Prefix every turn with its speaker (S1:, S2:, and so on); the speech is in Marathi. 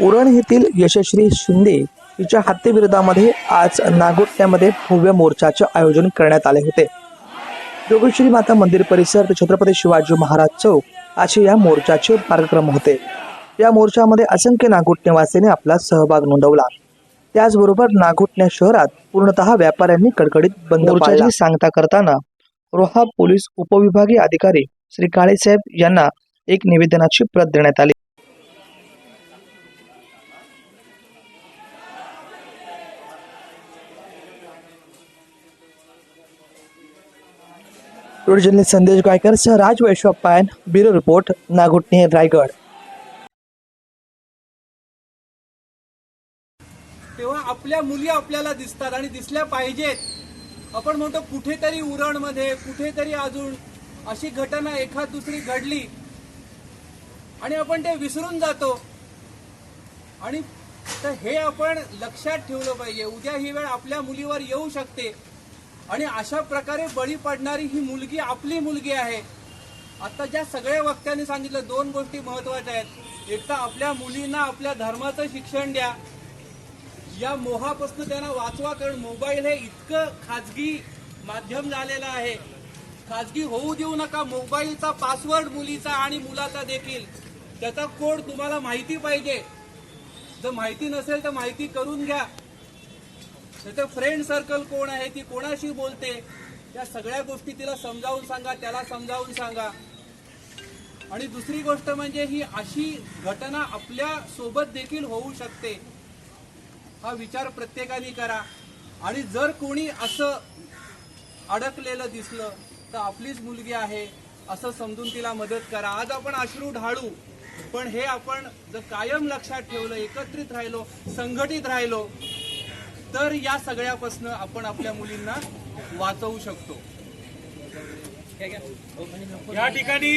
S1: उरण येथील यशश्री शिंदे हिच्या हत्येविरोधामध्ये आज नागोठण्यामध्ये भव्य मोर्चाचे आयोजन करण्यात आले होते. जोगेश्वरी माता मंदिर परिसर ते छत्रपती शिवाजी महाराज चौक असे या मोर्चाचे कार्यक्रम होते. या मोर्चामध्ये असंख्य नागोट निवासींनी आपला सहभाग नोंदवला. त्याचबरोबर नागोटण्या शहरात पूर्णतः व्यापाऱ्यांनी कडकडीत बंद मोर्चाची सांगता करताना रोहा पोलीस उपविभागीय अधिकारी श्री काळेसाहेब यांना एक निवेदनाची प्रत देण्यात आली. टूर संदेश गायकरसह राज वैश्व पायन ब्युरो रिपोर्ट नागोटणे रायगड.
S2: तेव्हा आपल्या मुली आपल्याला दिसतात आणि दिसल्या पाहिजेत. आपण म्हणतो कुठेतरी उरणमध्ये कुठेतरी अजून अशी घटना एखाद दुसरी घडली आणि आपण ते विसरून जातो. आणि तर हे आपण लक्षात ठेवलं पाहिजे. उद्या ही वेळ आपल्या मुलीवर येऊ शकते. आणि अशा प्रकारे बळी पडणारी ही मुलगी आपली मुलगी आहे. आता ज्या सगळ्या वक्त्यांनी सांगितलं दोन गोष्टी महत्त्वाच्या आहेत. एक तर आपल्या मुलींना आपल्या धर्माचं शिक्षण द्या. या मोहापासून त्यांना वाचवा कारण मोबाईल हे इतकं खाजगी माध्यम झालेलं आहे. खाजगी होऊ देऊ नका मोबाईलचा पासवर्ड मुलीचा आणि मुलाचा देखील. त्याचा कोड तुम्हाला माहिती पाहिजे. जर माहिती नसेल तर माहिती करून घ्या. त्याचं फ्रेंड सर्कल कोण आहे ती कोणाशी बोलते? या सगळ्या गोष्टी तिला समजावून सांगा त्याला समजावून सांगा. आणि दुसरी गोष्ट म्हणजे ही अशी घटना आपल्यासोबत देखील होऊ शकते. हा विचार प्रत्येकाने करा. आणि जर कोणी असं अडकलेलं दिसलं तर आपलीच मुलगी आहे असं समजून तिला मदत करा. आज आपण अश्रू ढाळू पण हे आपण जर कायम लक्षात ठेवलं एकत्रित राहिलो संघटित राहिलो तर या सगळ्यापासून आपण आपल्या मुलींना वाचवू शकतो.
S3: या ठिकाणी